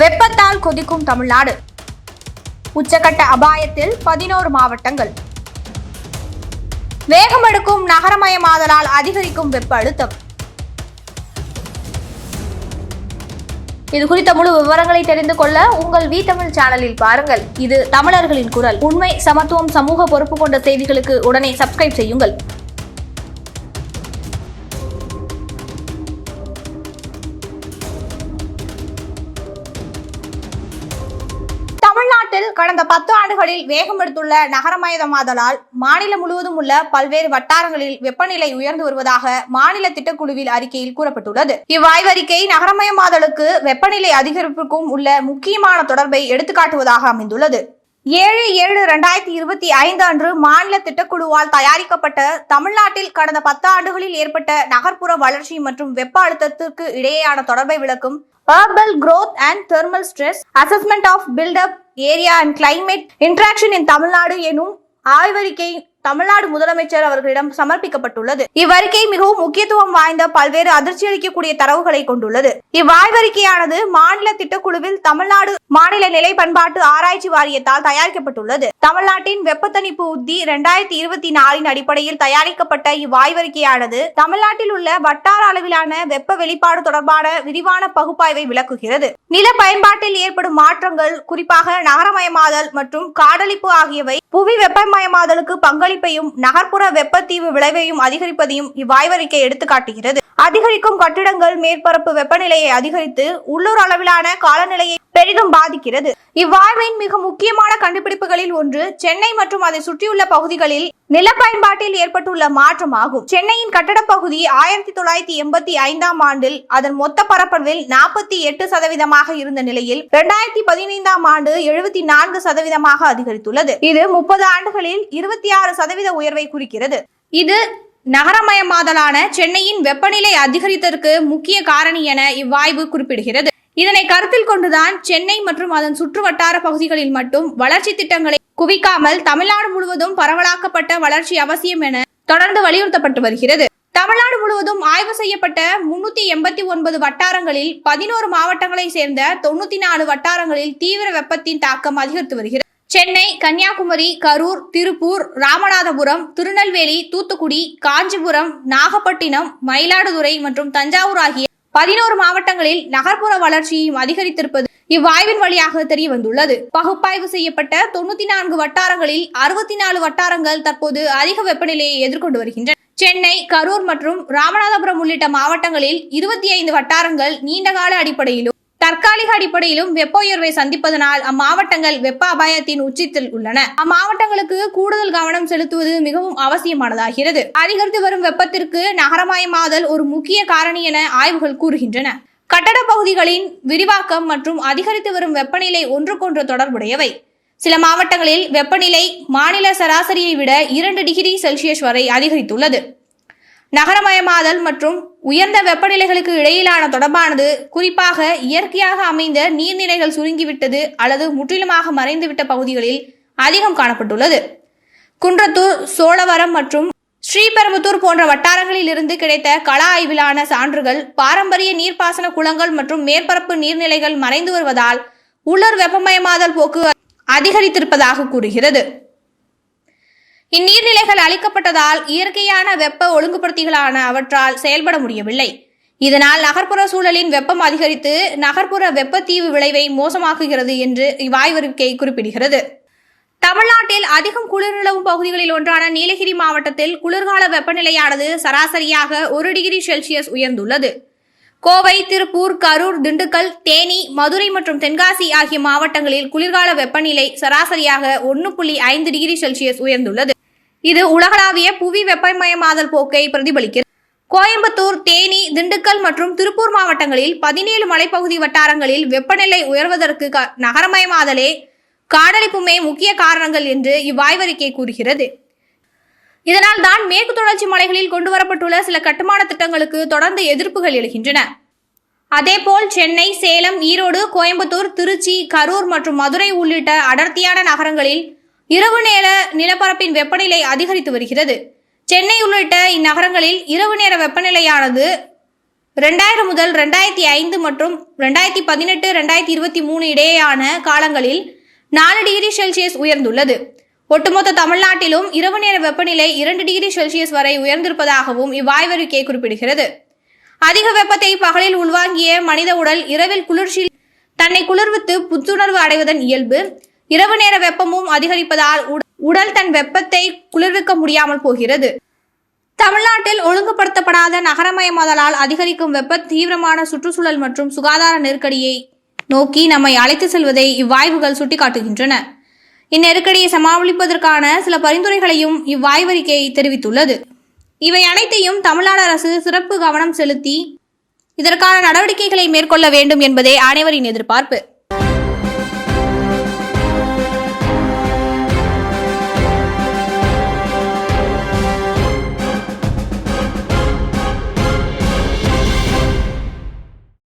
வெப்பத்தால் கொதிக்கும் தமிழ்நாடு. உச்சகட்ட அபாயத்தில் பதினோரு மாவட்டங்கள். வேகமெடுக்கும் நகரமயமாதலால் அதிகரிக்கும் வெப்ப அழுத்தம். இது குறித்த முழு விவரங்களை தெரிந்து கொள்ள உங்கள் வி தமிழ் சேனலில் பாருங்கள். இது தமிழர்களின் குரல். உண்மை சமத்துவம் சமூக பொறுப்பு கொண்ட செய்திகளுக்கு உடனே சப்ஸ்கிரைப் செய்யுங்கள். கடந்த பத்து ஆண்டுகளில் வேகம் எடுத்துள்ள நகரமயமாதலால் மாநிலம் முழுவதும் உள்ள பல்வேறு வட்டாரங்களில் வெப்பநிலை உயர்ந்து வருவதாக மாநில திட்டக்குழுவில் அறிக்கையில் கூறப்பட்டுள்ளது. இவ்வாய்வறிக்கை நகரமயமாதலுக்கு வெப்பநிலை அதிகரிப்புக்கும் உள்ள முக்கியமான தொடர்பை எடுத்துக்காட்டுவதாக அமைந்துள்ளது. ஏழு ஏழு ரெண்டாயிரத்தி இருபத்தி ஐந்து அன்று மாநில திட்டக்குழுவால் தயாரிக்கப்பட்ட தமிழ்நாட்டில் கடந்த பத்து ஆண்டுகளில் ஏற்பட்ட நகர்ப்புற வளர்ச்சி மற்றும் வெப்ப அழுத்தத்திற்கு இடையேயான தொடர்பை விளக்கும் urban growth and thermal stress assessment of built up area and climate interaction in Tamil Nadu எனும் ஆய்வறிக்கை தமிழ்நாடு முதலமைச்சர் அவர்களிடம் சமர்ப்பிக்கப்பட்டுள்ளது. இவ்வறிக்கை மிகவும் முக்கியத்துவம் வாய்ந்த பல்வேறு அதிர்ச்சி அளிக்கக்கூடிய தரவுகளை கொண்டுள்ளது. இவ்வாய்வறிக்கையானது மாநில திட்டக்குழுவில் தமிழ்நாடு மாநில நிலை பண்பாட்டு ஆராய்ச்சி வாரியத்தால் தயாரிக்கப்பட்டுள்ளது. தமிழ்நாட்டின் வெப்பத்தணிப்பு உத்தி இரண்டாயிரத்தி இருபத்தி நாலின் அடிப்படையில் தயாரிக்கப்பட்ட இவ்வாய்வறிக்கையானது தமிழ்நாட்டில் உள்ள வட்டார அளவிலான வெப்ப வெளிப்பாடு தொடர்பான விரிவான பகுப்பாய்வை விளக்குகிறது. நில பயன்பாட்டில் ஏற்படும் மாற்றங்கள் குறிப்பாக நகரமயமாதல் மற்றும் காடழிப்பு ஆகியவை புவி வெப்பமயமாதலுக்கு பங்களிப்பையும் நகர்ப்புற வெப்பத்தீவு விளைவையும் அதிகரிப்பதையும் இவ்வாய்வறிக்கை எடுத்துக்காட்டுகிறது. அதிகரிக்கும் கட்டிடங்கள் மேற்பரப்பு வெப்பநிலையை அதிகரித்து உள்ளூர் அளவிலான காலநிலையை பெரிதும் பாதிக்கிறது. இவ்வாய்வின் மிக முக்கியமான கண்டுபிடிப்புகளில் ஒன்று சென்னை மற்றும் அதை சுற்றியுள்ள பகுதிகளில் நில பயன்பாட்டில் ஏற்பட்டுள்ள மாற்றமாகும். சென்னையின் கட்டட பகுதி ஆயிரத்தி தொள்ளாயிரத்தி எண்பத்தி ஐந்தாம் ஆண்டில் அதன் மொத்த பரப்பளவில் நாற்பத்தி எட்டு சதவீதமாக இருந்த நிலையில் இரண்டாயிரத்தி பதினைந்தாம் ஆண்டு எழுபத்தி நான்கு சதவீதமாக அதிகரித்துள்ளது. இது முப்பது ஆண்டுகளில் இருபத்தி ஆறு சதவீத உயர்வை குறிக்கிறது. இது நகரமயமாதலான சென்னையின் வெப்பநிலை அதிகரித்ததற்கு முக்கிய காரணி என இவ்வாய்வு குறிப்பிடுகிறது. இதனை கருத்தில் கொண்டுதான் சென்னை மற்றும் அதன் சுற்றுவட்டார பகுதிகளில் மட்டும் வளர்ச்சி திட்டங்களை குவிக்காமல் தமிழ்நாடு முழுவதும் பரவலாக்கப்பட்ட வளர்ச்சி அவசியம் என தொடர்ந்து வலியுறுத்தப்பட்டு வருகிறது. தமிழ்நாடு முழுவதும் ஆய்வு செய்யப்பட்ட முன்னூத்தி எண்பத்தி ஒன்பது வட்டாரங்களில் பதினோரு மாவட்டங்களை சேர்ந்த தொண்ணூத்தி நாலு வட்டாரங்களில் தீவிர வெப்பத்தின் தாக்கம் அதிகரித்து வருகிறது. சென்னை கன்னியாகுமரி கரூர் திருப்பூர் ராமநாதபுரம் திருநெல்வேலி தூத்துக்குடி காஞ்சிபுரம் நாகப்பட்டினம் மயிலாடுதுறை மற்றும் தஞ்சாவூர் ஆகிய பதினோரு மாவட்டங்களில் நகர்ப்புற வளர்ச்சியும் அதிகரித்திருப்பது இவ்வாய்வின் வழியாக தெரிய வந்துள்ளது பகுப்பாய்வு செய்யப்பட்ட தொண்ணூத்தி நான்கு வட்டாரங்களில் அறுபத்தி நாலு வட்டாரங்கள் தற்போது அதிக வெப்பநிலையை எதிர்கொண்டு வருகின்றன. சென்னை கரூர் மற்றும் ராமநாதபுரம் உள்ளிட்ட மாவட்டங்களில் இருபத்தி ஐந்து வட்டாரங்கள் நீண்டகால அடிப்படையிலும் தற்காலிக அடிப்படையிலும் வெப்ப உயர்வை சந்திப்பதனால் அம்மாவட்டங்கள் வெப்ப அபாயத்தின் உச்சத்தில் உள்ளன. அம்மாவட்டங்களுக்கு கூடுதல் கவனம் செலுத்துவது மிகவும் அவசியமானதாகிறது. அதிகரித்து வரும் வெப்பத்திற்கு நகரமயமாதல் ஒரு முக்கிய காரணி என ஆய்வுகள் கூறுகின்றன. கட்டட பகுதிகளின் விரிவாக்கம் மற்றும் அதிகரித்து வரும் வெப்பநிலை ஒன்றுக்கொன்று தொடர்புடையவை. சில மாவட்டங்களில் வெப்பநிலை மாநில சராசரியை விட இரண்டு டிகிரி செல்சியஸ் வரை அதிகரித்துள்ளது. நகரமயமாதல் மற்றும் உயர்ந்த வெப்பநிலைகளுக்கு இடையிலான தொடர்பானது குறிப்பாக இயற்கையாக அமைந்த நீர்நிலைகள் சுருங்கிவிட்டது அல்லது முற்றிலுமாக மறைந்துவிட்ட பகுதிகளில் அதிகம் காணப்பட்டுள்ளது. குன்றத்தூர் சோழவரம் மற்றும் ஸ்ரீபெரும்புத்தூர் போன்ற வட்டாரங்களில் இருந்து கிடைத்த கள ஆய்விலான சான்றுகள் பாரம்பரிய நீர்ப்பாசன குளங்கள் மற்றும் மேற்பரப்பு நீர்நிலைகள் மறைந்து வருவதால் உள்ளூர் வெப்பமயமாதல் போக்கு அதிகரித்திருப்பதாக கூறுகிறது. இந்நீர்நிலைகள் அளிக்கப்பட்டதால் இயற்கையான வெப்ப ஒழுங்குபடுத்திகளான அவற்றால் செயல்பட முடியவில்லை. இதனால் நகர்ப்புற சூழலின் வெப்பம் அதிகரித்து நகர்ப்புற வெப்பத்தீவு விளைவை மோசமாக்குகிறது என்று இவ்வாய்வறிக்கை குறிப்பிடுகிறது. தமிழ்நாட்டில் அதிகம் குளிர் நிலவும் பகுதிகளில் ஒன்றான நீலகிரி மாவட்டத்தில் குளிர்கால வெப்பநிலையானது சராசரியாக ஒரு டிகிரி செல்சியஸ் உயர்ந்துள்ளது. கோவை திருப்பூர் கரூர் திண்டுக்கல் தேனி மதுரை மற்றும் தென்காசி ஆகிய மாவட்டங்களில் குளிர்கால வெப்பநிலை சராசரியாக ஒன்று புள்ளி ஐந்து டிகிரி செல்சியஸ் உயர்ந்துள்ளது. இது உலகளாவிய புவி வெப்பமயமாதல் போக்கை பிரதிபலிக்கிறது. கோயம்புத்தூர் தேனி திண்டுக்கல் மற்றும் திருப்பூர் மாவட்டங்களில் பதினேழு மலைப்பகுதி வட்டாரங்களில் வெப்பநிலை உயர்வதற்கு நகரமயமாதலே காடழிப்புமே முக்கிய காரணங்கள் என்று இவ்வாய்வறிக்கை கூறுகிறது. இதனால் தான் மேற்கு தொடர்ச்சி மலைகளில் கொண்டுவரப்பட்டுள்ள சில கட்டுமான திட்டங்களுக்கு தொடர்ந்து எதிர்ப்புகள் எழுகின்றன. அதேபோல் சென்னை சேலம் ஈரோடு கோயம்புத்தூர் திருச்சி கரூர் மற்றும் மதுரை உள்ளிட்ட அடர்த்தியான நகரங்களில் இரவு நேர நிலப்பரப்பின் வெப்பநிலை அதிகரித்து வருகிறது. சென்னை உள்ளிட்ட இந்நகரங்களில் இரவு நேர வெப்பநிலையானது ரெண்டாயிரம் முதல் ரெண்டாயிரத்தி ஐந்து மற்றும் ரெண்டாயிரத்தி பதினெட்டு ரெண்டாயிரத்தி இருபத்தி மூணு இடையேயான காலங்களில் நாலு டிகிரி செல்சியஸ் உயர்ந்துள்ளது. ஒட்டுமொத்த தமிழ்நாட்டிலும் இரவு நேர வெப்பநிலை இரண்டு டிகிரி செல்சியஸ் வரை உயர்ந்திருப்பதாகவும் இவ்வாய்வறிக்கை குறிப்பிடுகிறது. அதிக வெப்பத்தை பகலில் உள்வாங்கிய மனித உடல் இரவில் குளிர்ச்சியில் தன்னை குளிர்வித்து புத்துணர்வு அடைவதன் இயல்பு இரவு நேர வெப்பமும் அதிகரிப்பதால் உடல் தன் வெப்பத்தை குளிர்விக்க முடியாமல் போகிறது. தமிழ்நாட்டில் ஒழுங்குபடுத்தப்படாத நகரமயமாதலால் அதிகரிக்கும் வெப்ப தீவிரமான சுற்றுச்சூழல் மற்றும் சுகாதார நெருக்கடியை நோக்கி நம்மை அழைத்து செல்வதை இவ்வாய்வுகள் சுட்டிக்காட்டுகின்றன. இந்நெருக்கடியை சமாளிப்பதற்கான சில பரிந்துரைகளையும் இவ்வாய்வறிக்கை தெரிவித்துள்ளது. இவை அனைத்தையும் தமிழ்நாடு அரசு சிறப்பு கவனம் செலுத்தி இதற்கான நடவடிக்கைகளை மேற்கொள்ள வேண்டும் என்பதே அனைவரின் எதிர்பார்ப்பு.